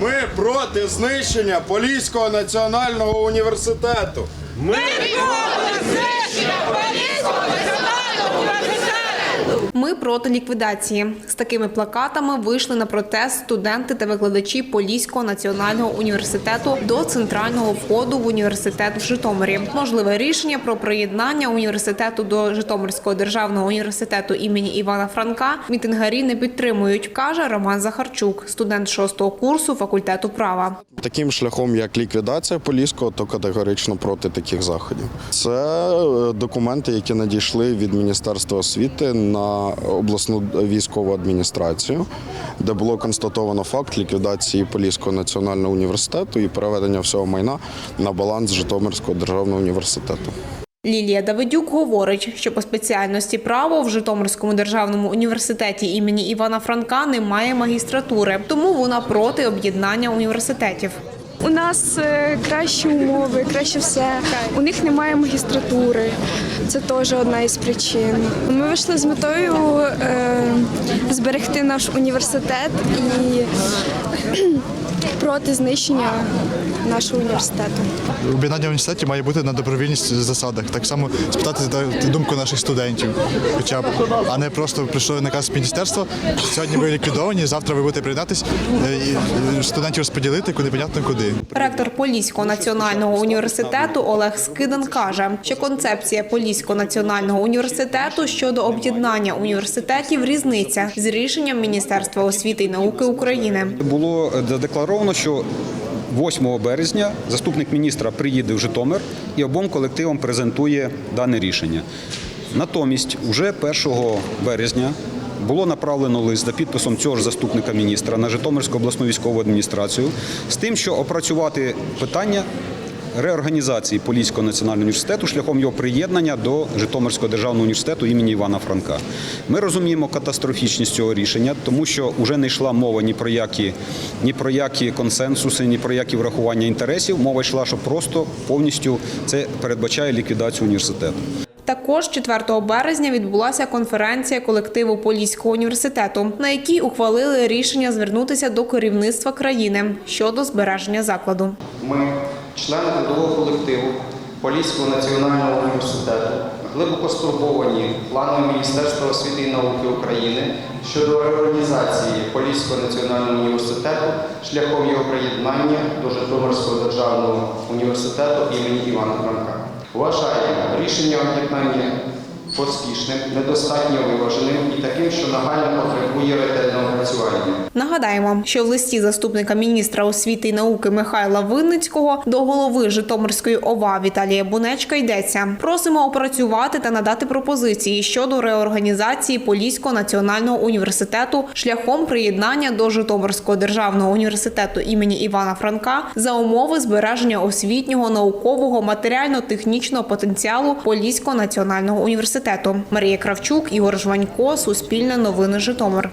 Ми проти знищення Поліського національного університету. Ми проти ліквідації. З такими плакатами вийшли на протест студенти та викладачі Поліського національного університету до центрального входу в університет в Житомирі. Можливе рішення про приєднання університету до Житомирського державного університету імені Івана Франка мітингарі не підтримують, каже Роман Захарчук, студент шостого курсу факультету права. Таким шляхом, як ліквідація Поліського, то категорично проти таких заходів. Це е, документи, які надійшли від Міністерства освіти на обласну військову адміністрацію, де було констатовано факт ліквідації Поліського національного університету і переведення всього майна на баланс Житомирського державного університету. Лілія Давидюк говорить, що по спеціальності право в Житомирському державному університеті імені Івана Франка немає магістратури, тому вона проти об'єднання університетів. У нас е, кращі умови, краще все. У них немає магістратури. Це теж одна із причин. Ми вийшли з метою е, зберегти наш університет і проти знищення нашого університету. Об'єднання університеті має бути на добровільних засадах. Так само спитати думку наших студентів, хоча б, а не просто прийшов наказ міністерства. Сьогодні ви ліквідовані, завтра ви будете приєднатись е, і е, студентів розподілити, куди непонятно куди. Ректор Поліського національного університету Олег Скидан каже, що концепція Поліського національного університету щодо об'єднання університетів різниця з рішенням Міністерства освіти і науки України. Було задекларовано, що 8 березня заступник міністра приїде в Житомир і обом колективам презентує дане рішення. Натомість, уже 1 березня було направлено лист за підписом цього ж заступника міністра на Житомирську обласну військову адміністрацію з тим, що опрацювати питання реорганізації Поліського національного університету шляхом його приєднання до Житомирського державного університету імені Івана Франка. Ми розуміємо катастрофічність цього рішення, тому що вже не йшла мова ні про які ні про які консенсуси, ні про які врахування інтересів. Мова йшла, що просто повністю це передбачає ліквідацію університету. Також 4 березня відбулася конференція колективу Поліського університету, на якій ухвалили рішення звернутися до керівництва країни щодо збереження закладу. Ми, члени трудового колективу Поліського національного університету, глибоко стурбовані планами Міністерства освіти і науки України щодо реорганізації Поліського національного університету шляхом його приєднання до Житомирського державного університету імені Івана Франка. Вважаємо рішення об'єднання поспішним, недостатньо виваженим і таким, що нагально потребує ретельного опрацювання. Нагадаємо, що в листі заступника міністра освіти і науки Михайла Винницького до голови Житомирської ОВА Віталія Бунечка йдеться: просимо опрацювати та надати пропозиції щодо реорганізації Поліського національного університету шляхом приєднання до Житомирського державного університету імені Івана Франка за умови збереження освітнього, наукового, матеріально-технічного потенціалу Поліського національного університету. Марія Кравчук, Ігор Жванько, Суспільне новини Житомир.